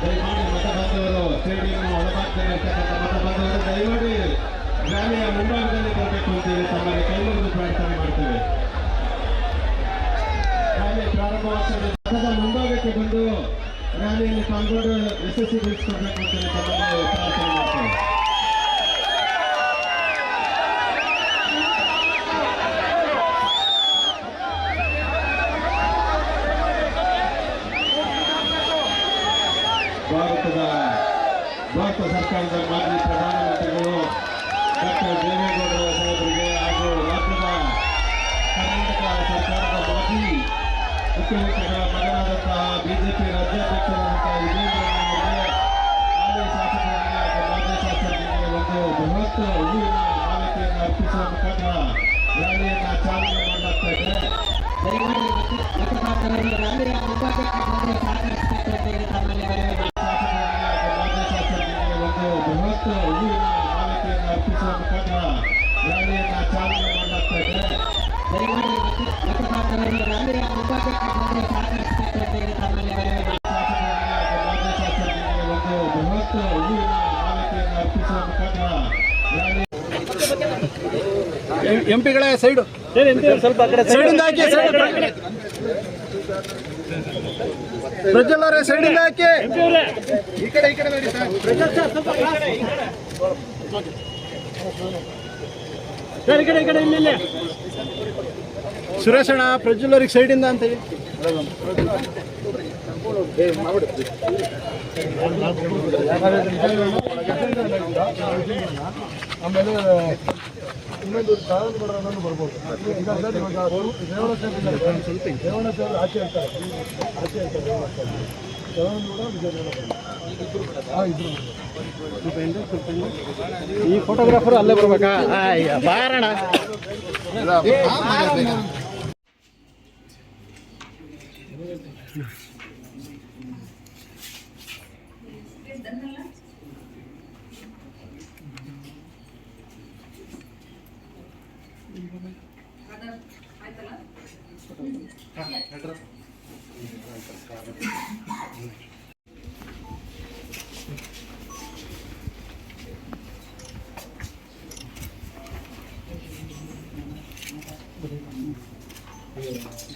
ದಯಮಾಡಿ ಮತ ಬಂದವರು ಸ್ಟೇಡಿಯಂನ ಒಳಭಾಗದಲ್ಲಿ ಇರ್ತಕ್ಕಂಥ ಮುಂಭಾಗದಲ್ಲಿ ಬರಬೇಕು ಅಂತೇಳಿ ತಮ್ಮಲ್ಲಿ ಕೈ ಮುಗಿದು ಪ್ರಾರ್ಥನೆ ಮಾಡ್ತೇವೆ ರ್ಯಾಲಿ ಮುಂಭಾಗಕ್ಕೆ ಬಂದು ರ್ಯಾಲಿಯಲ್ಲಿ ಪಾಲ್ಗೊಂಡು ಯಶಸ್ವಿಗೊಳಿಸಿಕೊಡ್ಬೇಕು ಪ್ರಾರ್ಥನೆ ಮಾಡ್ತೇವೆ ಭಾರತ ಸರ್ಕಾರದ ಮಾಜಿ ಪ್ರಧಾನಮಂತ್ರಿಗಳು ಡಾಕ್ಟರ್ ದೇವೇಗೌಡರ ಸಾಹೇಬರಿಗೆ ಹಾಗೂ ರಾಜ್ಯದ ಕರ್ನಾಟಕ ಸರ್ಕಾರದ ಮಾಜಿ ಮುಖ್ಯಮಂತ್ರಿಗಳ ಮಗನಾದಂತಹ ಬಿಜೆಪಿ ರಾಜ್ಯಾಧ್ಯಕ್ಷರಾದಂತಹ ವಿಜೇಂದ್ರ ಹಾಲಿ ಶಾಸಕರಿಗೆ ಮಾಜಿ ಶಾಸಕರಿಗೆ ಒಂದು ಬೃಹತ್ ಹೂವಿನ ಮಾಲಿಕೆಯನ್ನು ಅರ್ಪಿಸುವ ಮುಖಾಂತರ ರ್ಯಾಲಿಯನ್ನು ಚಾಲನೆ ಮಾಡಲಾಗ್ತಾ ಇದೆ ಎಂಪಿಗಳೇ ಸೈಡು. ಸ್ವಲ್ಪ ಸೈಡಿಂದ ಹಾಕಿ ಪ್ರಜ್ವಲ್ ಅವರೇ ಸೈಡಿಂದ ಹಾಕಿ. ಈ ಕಡೆ ಈ ಕಡೆ ನೋಡಿ ಸುರೇಶ್ ಅಣ್ಣ ಪ್ರಜ್ವಲ್ ಅವ್ರಿಗೆ ಸೈಡಿಂದ ಅಂತ ಹೇಳಿ ಆಮೇಲೆ ಬರ್ಬೋದು ಸರ್ ಆಚೆ ಆಚೆ ಇರ್ತಾರೆ ರೇವಣ ಸಾಹೇಬ್ರು ರೇವಣ ಕೂಡ ವಿಜಯನಗರ ಹಾಂ ಇದ್ರು ಈ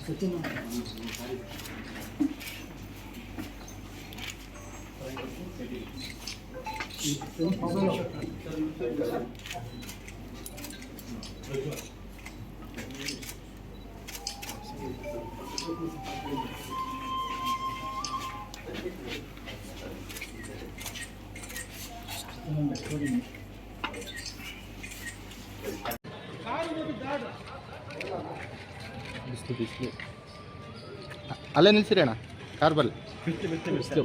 ಫೋಟೋಗ್ರಾಫರ್ ಅಲ್ಲೇ ಬರ್ಬೇಕಾ ಬಿಸಿಲು ಅಲ್ಲೇ ನಿಲ್ಸಿರಿ ಅಣ್ಣ ಕಾರ್ ಬಲ್ಲಿ ಬಿಸ್ಲು